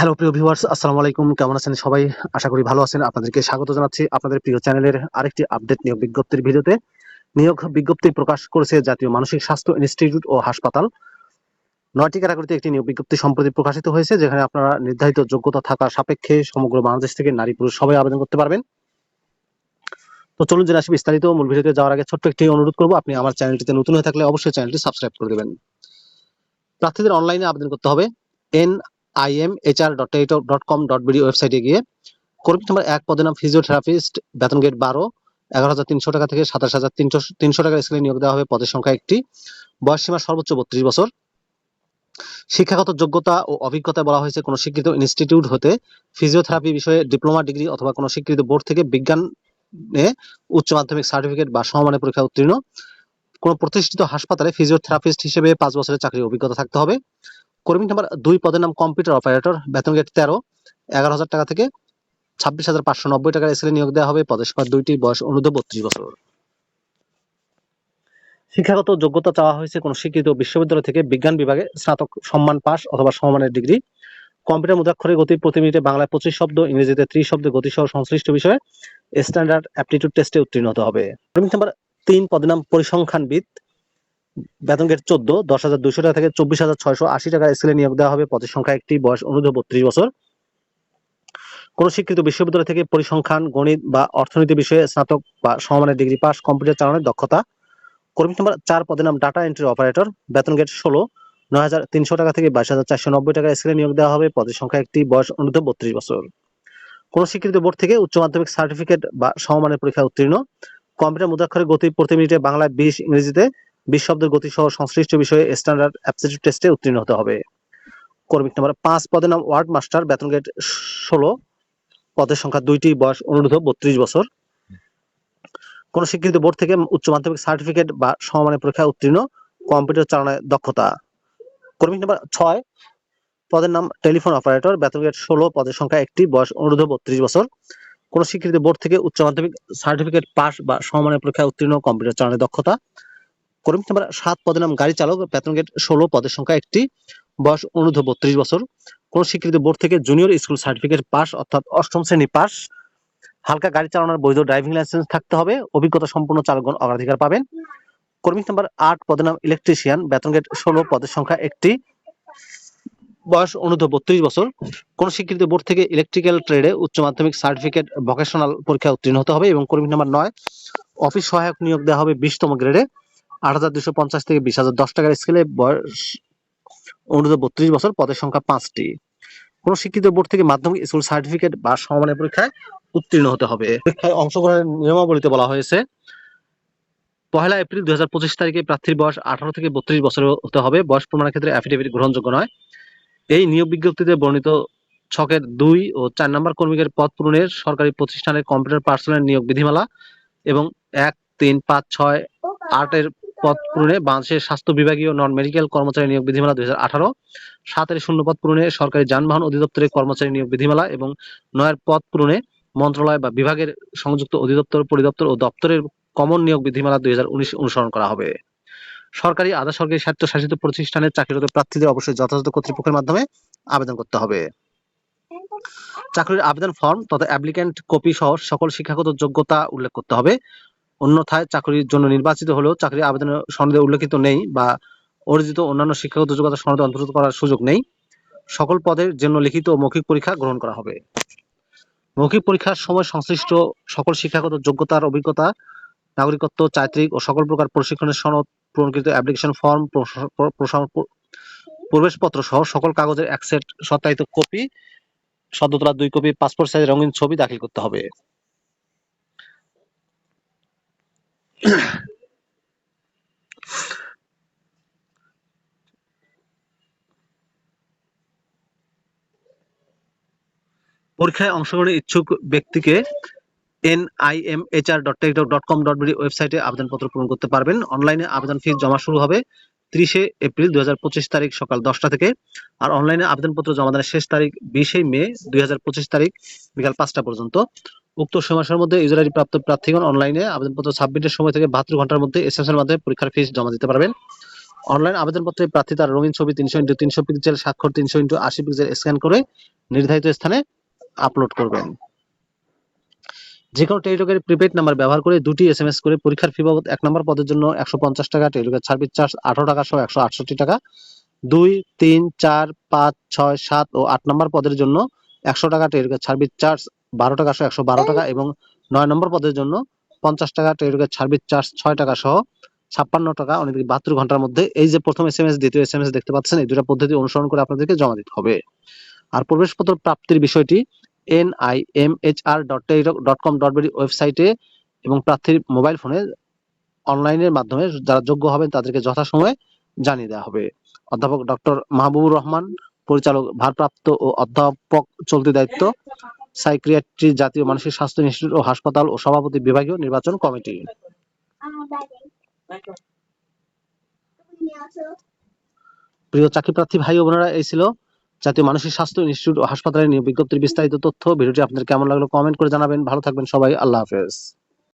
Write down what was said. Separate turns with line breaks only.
Hello প্রিয় viewers আসসালামু আলাইকুম। কেমন আছেন সবাই? আশা করি ভালো আছেন। আপনাদেরকে স্বাগত জানাচ্ছি আপনাদের প্রিয় চ্যানেলের আরেকটি আপডেট নিয়োগ বিজ্ঞপ্তির ভিডিওতে। নিয়োগ বিজ্ঞপ্তি প্রকাশ করেছে জাতীয় মানসিক স্বাস্থ্য ইনস্টিটিউট ও হাসপাতাল। নয়টি ক্যাটাগরিতে একটি নিয়োগ বিজ্ঞপ্তি সম্প্রতি প্রকাশিত হয়েছে, যেখানে আপনারা নির্ধারিত যোগ্যতা থাকা সাপেক্ষে সমগ্র বাংলাদেশ থেকে নারী পুরুষ সবাই আবেদন করতে পারবেন। তো চলুন জেনে আসি বিস্তারিত। মূল ভিডিওতে যাওয়ার আগে ছোট্ট একটি অনুরোধ করব, আপনি আমার চ্যানেলটিতে নতুন হয়ে থাকলে অবশ্যই চ্যানেলটি সাবস্ক্রাইব করে দেবেন। প্রার্থীদের অনলাইনে আবেদন করতে হবে। এন বিডি ওয়েবসাইটে গিয়ে কর্মী নম্বর এক, পদের নাম ফিজিওথেরাপিস্ট বেতন গেট বারো, এগারো হাজার তিনশো টাকা থেকে সাতাশ হাজার তিনশো তিনশো টাকার স্কেলে নিয়োগ দেওয়া হবে। পদের সংখ্যা একটি। বয়স সীমা সর্বোচ্চ বত্রিশ বছর। শিক্ষাগত যোগ্যতা ও অভিজ্ঞতা বলা হয়েছে কোনো স্বীকৃত ইনস্টিটিউট হতে। ফিজিওথেরাপি বিষয়ে ডিপ্লোমা ডিগ্রি অথবা কোনো স্বীকৃত বোর্ড থেকে বিজ্ঞানে উচ্চ মাধ্যমিক সার্টিফিকেট বা সমমানের পরীক্ষা উত্তীর্ণ। কোনো প্রতিষ্ঠিত হাসপাতালে ফিজিওথেরাপিস্ট হিসেবে পাঁচ বছরের চাকরির অভিজ্ঞতা থাকতে হবে। কর্মী নাম্বার দুই পদের নাম কম্পিউটার অপারেটর বেতন গেট তেরো, এগারো হাজার টাকা থেকে ছাব্বিশ হাজার পাঁচশো নব্বই টাকার এসএলে নিয়োগ দেওয়া হবে। পদের সংখ্যা দুইটি বয়স অনুর্ধ বত্রিশ বছর। শিক্ষাগত যোগ্যতা চাওয়া হয়েছে কোনো স্বীকৃত বিশ্ববিদ্যালয় থেকে বিজ্ঞান বিভাগে স্নাতক সম্মান পাস অথবা সমমানের ডিগ্রি। কম্পিউটার মুদ্রাক্ষরের গতি প্রতি মিনিটে বাংলায় পঁচিশ শব্দ, ইংরেজিতে ত্রিশ শব্দ গতি সহ সংশ্লিষ্ট বিষয়ে স্ট্যান্ডার্ড অ্যাপটিটিউড টেস্টে উত্তীর্ণ হতে হবে। তিন পদের নাম পরিসংখ্যানবিদ। বেতন গেট চোদ্দ, দশ হাজার দুশো টাকা থেকে চব্বিশ হাজার ছয়শো আশি টাকা স্কেলে নিয়োগ দেওয়া হবে। পদের সংখ্যা একটি, বয়স অনুর্ধ বত্রিশ বছর। কোন স্বীকৃত বিশ্ববিদ্যালয় থেকে পরিসংখ্যান, গণিত বা অর্থনীতি বিষয়ে স্নাতক বা সমমানের ডিগ্রি পাস, কম্পিউটার চালানোর দক্ষতা। কর্মী নম্বর চার পদের নাম ডাটা এন্ট্রি অপারেটর। বেতন গেট ষোলো, নয় হাজার তিনশো টাকা থেকে বাইশ হাজার চারশো নব্বই টাকা স্কেলে নিয়োগ দেওয়া হবে। পদের সংখ্যা একটি, বয়স অনুর্ধ বত্রিশ বছর। কোন স্বীকৃত বোর্ড থেকে উচ্চ মাধ্যমিক সার্টিফিকেট বা সমমানের পরীক্ষা উত্তীর্ণ। কম্পিউটার মুদ্রাক্ষরের গতি প্রতি মিনিটে বাংলায় বিশ ইংরেজিতে বিশ শব্দের গতি সহ সংশ্লিষ্ট বিষয়ে স্ট্যান্ডার্ড অ্যাপটিটিউড টেস্টে উত্তীর্ণ হতে হবে। কর্মিক নাম্বার পাঁচ পদের নাম ওয়ার্ড মাস্টার, বেতন গেট ষোলো, পদের সংখ্যা দুইটি, বয়স অনুরোধ বত্রিশ বছর। কোন স্বীকৃত বোর্ড থেকে উচ্চ মাধ্যমিক সার্টিফিকেট বা সমমানের পরীক্ষা উত্তীর্ণ, কম্পিউটার চালানোর দক্ষতা। কর্মিক নাম্বার ছয়, পদের নাম টেলিফোন অপারেটর বেতন গেট ষোলো, পদের সংখ্যা একটি, বয়স অনুরোধ বত্রিশ বছর। কোন স্বীকৃত বোর্ড থেকে উচ্চ মাধ্যমিক সার্টিফিকেট পাস বা সমমানের পরীক্ষা উত্তীর্ণ, কম্পিউটার চালানোর দক্ষতা। কর্মী নাম্বার সাত পদের নাম গাড়ি চালক বেতন গেট ষোলো পদের সংখ্যা একটি, বয়স অনুর্ধ বত্রিশ বছর। কোন স্বীকৃত বোর্ড থেকে জুনিয়র স্কুল সার্টিফিকেট পাস অর্থাৎ অষ্টম শ্রেণি পাস হালকা গাড়ি চালানোর বৈধ ড্রাইভিং লাইসেন্স থাকতে হবে, অভিজ্ঞতা সম্পন্ন চালকগণ অগ্রাধিকার পাবেন। কর্মী নাম্বার আট পদের নাম ইলেকট্রিশিয়ান বেতন গেট ষোলো পদের সংখ্যা একটি, বয়স অনুর্ধ বত্রিশ বছর। কোন স্বীকৃত বোর্ড থেকে ইলেকট্রিক্যাল ট্রেডে উচ্চ মাধ্যমিক সার্টিফিকেট ভোকেশনাল পরীক্ষা উত্তীর্ণ হতে হবে এবং কর্মী, নাম্বার নয় অফিস সহায়ক নিয়োগ দেওয়া হবে বিশতম গ্রেডে আট হাজার দুশো পঞ্চাশ থেকে বিশ হাজার দশ টাকার স্কেলে বয়স অনুরোধ বত্রিশ বছর পদের সংখ্যা পাঁচটি। কোন শিক্ষিত বোর্ড থেকে মাধ্যমিক স্কুল সার্টিফিকেট বা সমমানের পরীক্ষায় উত্তীর্ণ হতে হবে। পরীক্ষায় অংশগ্রহণের নিয়মাবলীতে বলা হয়েছে, পহেলা এপ্রিল দুই তারিখে প্রার্থীর বয়স আঠারো থেকে বত্রিশ বছর হতে হবে। বয়স প্রমাণের ক্ষেত্রে অ্যাফিডেভিট গ্রহণযোগ্য নয়। এই নিয়োগ বিজ্ঞপ্তিতে বর্ণিত ছকের দুই ও চার নম্বর কর্মীদের পদ পূরণের সরকারি প্রতিষ্ঠানের কম্পিউটার পার্সোনাল নিয়োগ বিধিমালা এবং এক, তিন, পাঁচ, ছয়, আটের পদ পূরণে বাংলাদেশের স্বাস্থ্য বিভাগীয় নন মেডিকেল কর্মচারী নিয়োগ বিধিমালা দুই হাজার আঠারো, সাতের শূন্য পদ পূরণে সরকারি যানবাহন অধিদপ্তরের কর্মচারী নিয়োগ বিধিমালা এবং নয়ের পদ পূরণে মন্ত্রণালয় বা বিভাগের সংযুক্ত অধিদপ্তর, পরিদপ্তর ও দপ্তরের কমন নিয়োগ বিধিমালা দুই হাজার উনিশ অনুসরণ করা হবে। সরকারি, আধা সরকারি স্বায়ত্তশাসিত প্রতিষ্ঠানের চাকরিরত প্রার্থীদের অবশ্যই যথাযথ কর্তৃপক্ষের মাধ্যমে আবেদন করতে হবে। চাকরির আবেদন ফর্ম তথা অ্যাপ্লিক্যান্ট কপি সহ সকল শিক্ষাগত যোগ্যতা উল্লেখ করতে হবে। অন্যথায় চাকরির জন্য নির্বাচিত হলেও চাকরি আবেদনের সনদে উল্লেখিত নেই বা অর্জিত অন্যান্য শিক্ষাগত যোগ্যতা সনদে অন্তর্ভুক্ত করার সুযোগ নেই। সকল পদের জন্য লিখিত ও মৌখিক পরীক্ষা গ্রহণ করা হবে। মৌখিক পরীক্ষার সময় সংশ্লিষ্ট সকল শিক্ষাগত যোগ্যতার অভিজ্ঞতা, নাগরিকত্ব, চারিত্রিক ও সকল প্রকার প্রশিক্ষণের সনদ, পূরণকৃত অ্যাপ্লিকেশন ফর্ম প্রবেশপত্র সহ সকল কাগজের এক সেট সত্যায়িত কপি সদ্য তোলা দুই কপি, পাসপোর্ট সাইজের রঙিন ছবি দাখিল করতে হবে। পরীক্ষায় অংশগ্রহণের ইচ্ছুক ব্যক্তিকে বিডি ওয়েবসাইটে আবেদনপত্র পূরণ করতে পারবেন। অনলাইনে আবেদন ফি জমা শুরু হবে ত্রিশে এপ্রিল দুই হাজার পঁচিশ তারিখ সকাল দশটা থেকে আর অনলাইনে আবেদনপত্র জমা দানের শেষ তারিখ বিশে মে দুই হাজার পঁচিশ তারিখ বিকাল পাঁচটা পর্যন্ত। উক্ত সময়সীমার মধ্যে ইউজারআইডি প্রাপ্ত প্রার্থীগণ অনলাইনে আবেদনপত্র সাবমিটের সময় থেকে বাহাত্তর ঘণ্টার মধ্যে এস এর মাধ্যমে পরীক্ষার ফিস জমা দিতে পারবেন। অনলাইন আবেদনপত্রে প্রার্থী তার রঙিন ছবি তিনশো ইন্টু তিনশো পিক্সেল স্বাক্ষর তিনশো ইন্টু আশি পিক্সেল স্ক্যান করে নির্ধারিত স্থানে আপলোড করবেন। যে কোনো টেলিটকের প্রিপেড নাম্বার ব্যবহার করে দুটি এস এম এস করে পরীক্ষার ফি বাবদ এক নম্বর পদের জন্য একশো পঞ্চাশ টাকা, টেলিটকের সার্ভিস চার্জ আঠারো টাকা সহ একশো আটষট্টি টাকা। দুই, তিন, চার, পাঁচ, ছয়, সাত ও আট নম্বর পদের জন্য একশো টাকা, টেলিটকের সার্ভিস চার্জ বারো টাকা সহ একশো বারো টাকা এবং নয় নম্বর পদের জন্য পঞ্চাশ টাকা টেলিটকের সার্ভিস চার্জ ছয় টাকা সহ ছাপ্পান্ন টাকা অনেক বাহাত্তর ঘণ্টার মধ্যে এই যে প্রথম এসএমএস দ্বিতীয় এসএমএস দেখতে পাচ্ছেন এই দুটা পদ্ধতি অনুসরণ করে আপনাদেরকে জমা দিতে হবে। আর প্রবেশপত্র প্রাপ্তির বিষয়টি N I M H R dot dot com dot BD ওয়েবসাইটে এবং প্রার্থীর মোবাইল ফোনে অনলাইনের মাধ্যমে যারা যোগ্য হবেন তাদেরকে যথাসময়ে জানিয়ে দেওয়া হবে। অধ্যাপক ডক্টর মাহবুবুর রহমান পরিচালক ভারপ্রাপ্ত ও অধ্যাপক চলতি দায়িত্ব সাইক্রিয়াট্রি জাতীয় মানসিক স্বাস্থ্য ইনস্টিটিউট ও হাসপাতাল ও সভাপতি বিভাগীয় নির্বাচন কমিটি। প্রিয় চাকরি প্রার্থী ভাই ও বোনেরা, এই ছিল জাতীয় মানসিক স্বাস্থ্য ইনস্টিটিউট ও হাসপাতালের নিয়োগ বিজ্ঞপ্তির বিস্তারিত তথ্য। ভিডিওটি আপনাদের কেমন লাগল কমেন্ট করে জানাবেন। ভালো থাকবেন সবাই। আল্লাহ হাফেজ।